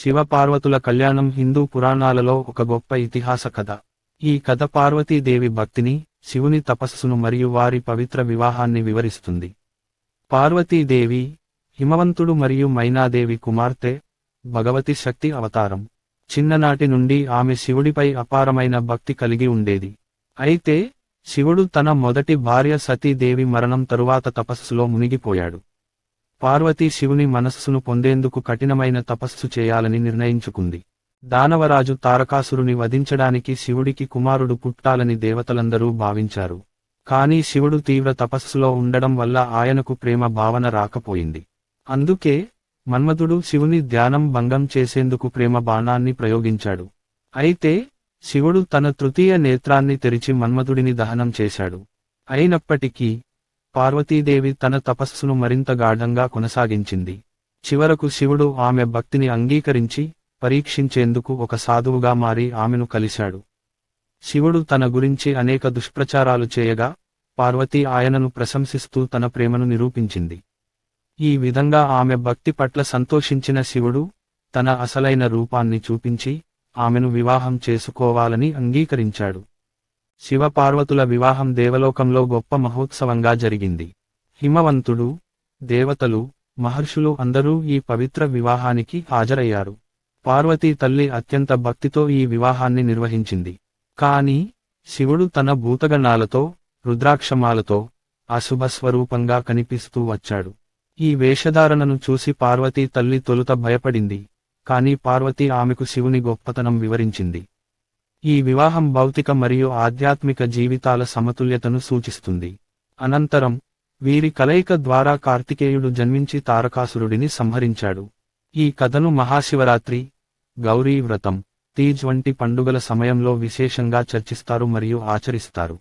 శివపార్వతుల కళ్యాణం హిందూ పురాణాలలో ఒక గొప్ప ఇతిహాస కథ. ఈ కథ పార్వతీదేవి భక్తిని శివుని తపస్సును మరియు వారి పవిత్ర వివాహాన్ని వివరిస్తుంది. పార్వతీదేవి హిమవంతుడు మరియు మైనాదేవి కుమార్తె భగవతి శక్తి అవతారం. చిన్ననాటి నుండి ఆమె శివుడిపై అపారమైన భక్తి కలిగి ఉండేది. అయితే శివుడు తన మొదటి భార్య సతీదేవి మరణం తరువాత తపస్సులో మునిగిపోయాడు. పార్వతీ శివుని మనస్సును పొందేందుకు కఠినమైన తపస్సు చేయాలని నిర్ణయించుకుంది. దానవరాజు తారకాసురుని వధించడానికి శివుడికి కుమారుడు పుట్టాలని దేవతలందరూ భావించారు. కానీ శివుడు తీవ్ర తపస్సులో ఉండడం వల్ల ఆయనకు ప్రేమ భావన రాకపోయింది. అందుకే మన్మధుడు శివుని ధ్యానం భంగం చేసేందుకు ప్రేమ బాణాన్ని ప్రయోగించాడు. అయితే శివుడు తన తృతీయ నేత్రాన్ని తెరిచి మన్మధుడిని దహనం చేశాడు. అయినప్పటికీ పార్వతీదేవి తన తపస్సును మరింత గాఢంగా కొనసాగించింది. చివరకు శివుడు ఆమె భక్తిని అంగీకరించి పరీక్షించేందుకు ఒక సాధువుగా మారి ఆమెను కలిశాడు. శివుడు తన గురించి అనేక దుష్ప్రచారాలు చేయగా పార్వతీ ఆయనను ప్రశంసిస్తూ తన ప్రేమను నిరూపించింది. ఈ విధంగా ఆమె భక్తి పట్ల సంతోషించిన శివుడు తన అసలైన రూపాన్ని చూపించి ఆమెను వివాహం చేసుకోవాలని అంగీకరించాడు. శివపార్వతుల వివాహం దేవలోకంలో గొప్ప మహోత్సవంగా జరిగింది. హిమవంతుడు దేవతలు మహర్షులు అందరూ ఈ పవిత్ర వివాహానికి హాజరయ్యారు. పార్వతీ తల్లి అత్యంత భక్తితో ఈ వివాహాన్ని నిర్వహించింది. కాని శివుడు తన భూతగణాలతో రుద్రాక్షమాలతో అశుభ స్వరూపంగా కనిపిస్తూ వచ్చాడు. ఈ వేషధారణను చూసి పార్వతీ తల్లి తొలుత భయపడింది. కాని పార్వతి ఆమెకు శివుని గొప్పతనం వివరించింది. ఈ వివాహం భౌతిక మరియు ఆధ్యాత్మిక జీవితాల సమతుల్యతను సూచిస్తుంది. అనంతరం వీరి కలయిక ద్వారా కార్తికేయుడు జన్మించి తారకాసురుడిని సంహరించాడు. ఈ కథను మహాశివరాత్రి గౌరీ వ్రతం తీజ్ వంటి పండుగల సమయంలో విశేషంగా చర్చిస్తారు మరియు ఆచరిస్తారు.